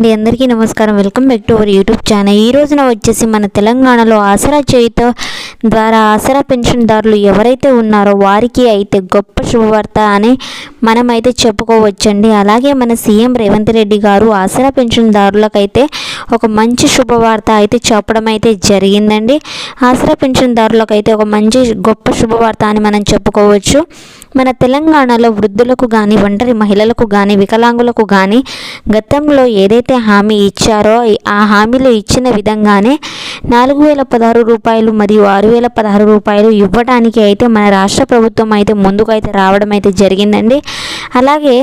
అండి అందరికీ నమస్కారం. Welcome back to our YouTube channel. ఈ రోజున వచ్చేసి మన తెలంగాణలో ఆసరా చేయుత ద్వారా ఆసరా పెన్షన్దారులు ఎవరైతే ఉన్నారో వారికి అయితే గొప్ప శుభవార్త అని మనమైతే చెప్పుకోవచ్చండి. అలాగే మన సీఎం రేవంత్ రెడ్డి గారు ఆసరా పెన్షన్దారులకైతే ఒక మంచి శుభవార్త అయితే చెప్పడం అయితే జరిగిందండి. ఆసరా అయితే ఒక మంచి గొప్ప శుభవార్త అని మనం చెప్పుకోవచ్చు. మన తెలంగాణలో వృద్ధులకు కానీ ఒంటరి మహిళలకు కానీ వికలాంగులకు కానీ గతంలో ఏదైతే హామీ ఇచ్చారో ఆ హామీలు ఇచ్చిన విధంగానే నాలుగు వేల పదహారు రూపాయలు మరియు ఆరు వేల పదహారు రూపాయలు ఇవ్వడానికి అయితే మన రాష్ట్ర ప్రభుత్వం అయితే ముందుకు అయితే రావడం అయితే జరిగిందండి. అలాగే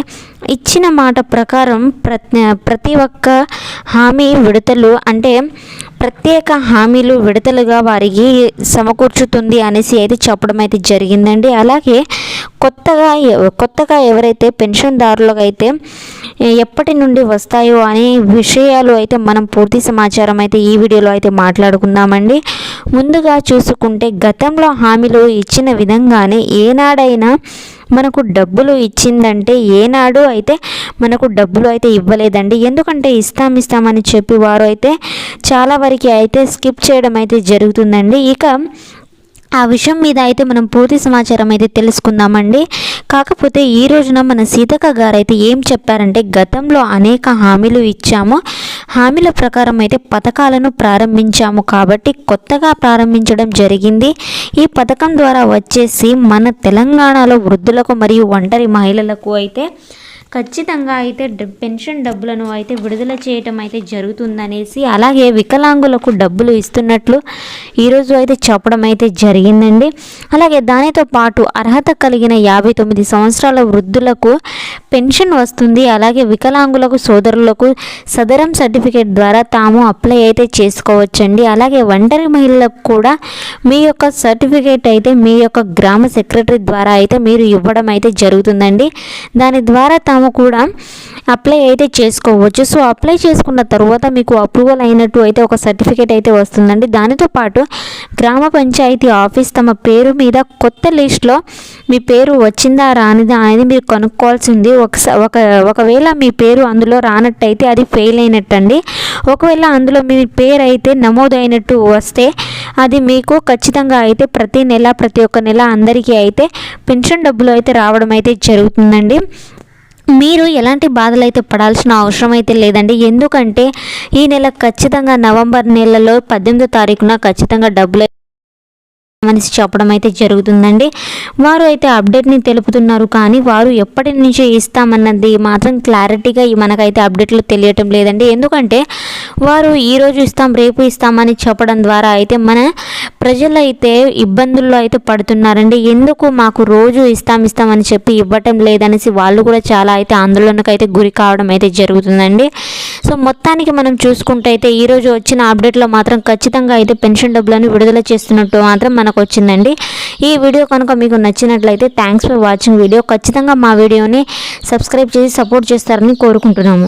ఇచ్చిన మాట ప్రకారం ప్రతి ప్రతి ఒక్క హామీ విడతలు అంటే ప్రత్యేక హామీలు విడతలుగా వారికి సమకూర్చుతుంది అనేసి అయితే చెప్పడం అయితే జరిగిందండి. అలాగే కొత్తగా కొత్తగా ఎవరైతే పెన్షన్దారులకు అయితే ఎప్పటి నుండి వస్తాయో అనే విషయాలు అయితే మనం పూర్తి సమాచారం అయితే ఈ వీడియోలో అయితే మాట్లాడుకుందామండి. ముందుగా చూసుకుంటే గతంలో హామీలు ఇచ్చిన విధంగానే ఏనాడైనా మనకు డబ్బులు ఇచ్చిందంటే ఏనాడు అయితే మనకు డబ్బులు అయితే ఇవ్వలేదండి. ఎందుకంటే ఇస్తాం ఇస్తామని చెప్పి వారు అయితే చాలా వరకు అయితే స్కిప్ చేయడం అయితే జరుగుతుందండి. ఇక ఆ విషయం మీద అయితే మనం పూర్తి సమాచారం అయితే తెలుసుకుందామండి. కాకపోతే ఈ రోజున మన సీతక్క గారు అయితే ఏం చెప్పారంటే గతంలో అనేక హామీలు ఇచ్చాము. హామీల ప్రకారం అయితే పథకాలను ప్రారంభించాము కాబట్టి కొత్తగా ప్రారంభించడం జరిగింది. ఈ పథకం ద్వారా వచ్చేసి మన తెలంగాణలో వృద్ధులకు మరియు ఒంటరి మహిళలకు అయితే ఖచ్చితంగా అయితే పెన్షన్ డబ్బులను అయితే విడుదల చేయటం అయితే జరుగుతుందనేసి అలాగే వికలాంగులకు డబ్బులు ఇస్తున్నట్లు ఈరోజు అయితే చెప్పడం అయితే జరిగిందండి. అలాగే దానితో పాటు అర్హత కలిగిన యాభై తొమ్మిది సంవత్సరాల వృద్ధులకు పెన్షన్ వస్తుంది. అలాగే వికలాంగులకు సోదరులకు సదరం సర్టిఫికేట్ ద్వారా తాము అప్లై అయితే చేసుకోవచ్చండి. అలాగే ఒంటరి మహిళలకు కూడా మీ యొక్క సర్టిఫికేట్ అయితే మీ యొక్క గ్రామ సెక్రటరీ ద్వారా అయితే మీరు ఇవ్వడం అయితే జరుగుతుందండి. దాని ద్వారా తాము కూడా అప్లై అయితే చేసుకోవచ్చు. సో అప్లై చేసుకున్న తర్వాత మీకు అప్రూవల్ అయినట్టు అయితే ఒక సర్టిఫికేట్ అయితే వస్తుందండి. దానితో పాటు గ్రామ పంచాయతీ ఆఫీస్ తమ పేరు మీద కొత్త లిస్ట్లో మీ పేరు వచ్చిందా రానిదా అనేది మీరు కనుక్కోవాల్సి ఉంది. ఒక ఒకవేళ మీ పేరు అందులో రానట్టయితే అది ఫెయిల్ అయినట్టండి. ఒకవేళ అందులో మీ పేరు అయితే నమోదైనట్టు వస్తే అది మీకు ఖచ్చితంగా అయితే ప్రతి నెల ప్రతి ఒక్క నెల అందరికీ అయితే పెన్షన్ డబ్బులు అయితే రావడం అయితే జరుగుతుందండి. మీరు ఎలాంటి బాధలు అయితే పడాల్సిన అవసరం అయితే లేదండి. ఎందుకంటే ఈ నెల ఖచ్చితంగా నవంబర్ నెలలో పద్దెనిమిదో తారీఖున ఖచ్చితంగా డబ్బులు అనేసి చెప్పడం అయితే జరుగుతుందండి. వారు అయితే అప్డేట్ని తెలుపుతున్నారు కానీ వారు ఎప్పటి నుంచి ఇస్తామన్నది మాత్రం క్లారిటీగా మనకైతే అప్డేట్లు తెలియటం లేదండి. ఎందుకంటే వారు ఈరోజు ఇస్తాం రేపు ఇస్తామని చెప్పడం ద్వారా అయితే మన ప్రజలు అయితే ఇబ్బందుల్లో అయితే పడుతున్నారండి. ఎందుకు మాకు రోజు ఇస్తాం ఇస్తామని చెప్పి ఇవ్వటం లేదనేసి వాళ్ళు కూడా చాలా అయితే ఆందోళనకు అయితే గురి కావడం అయితే జరుగుతుందండి. సో మొత్తానికి మనం చూసుకుంటే అయితే ఈరోజు వచ్చిన అప్డేట్లో మాత్రం ఖచ్చితంగా అయితే పెన్షన్ డబ్బులను విడుదల చేస్తున్నట్టు మాత్రం మనకు వచ్చిందండి. ఈ వీడియో కనుక మీకు నచ్చినట్లయితే థ్యాంక్స్ ఫర్ వాచింగ్ వీడియో. ఖచ్చితంగా మా వీడియోని సబ్స్క్రైబ్ చేసి సపోర్ట్ చేస్తారని కోరుకుంటున్నాము.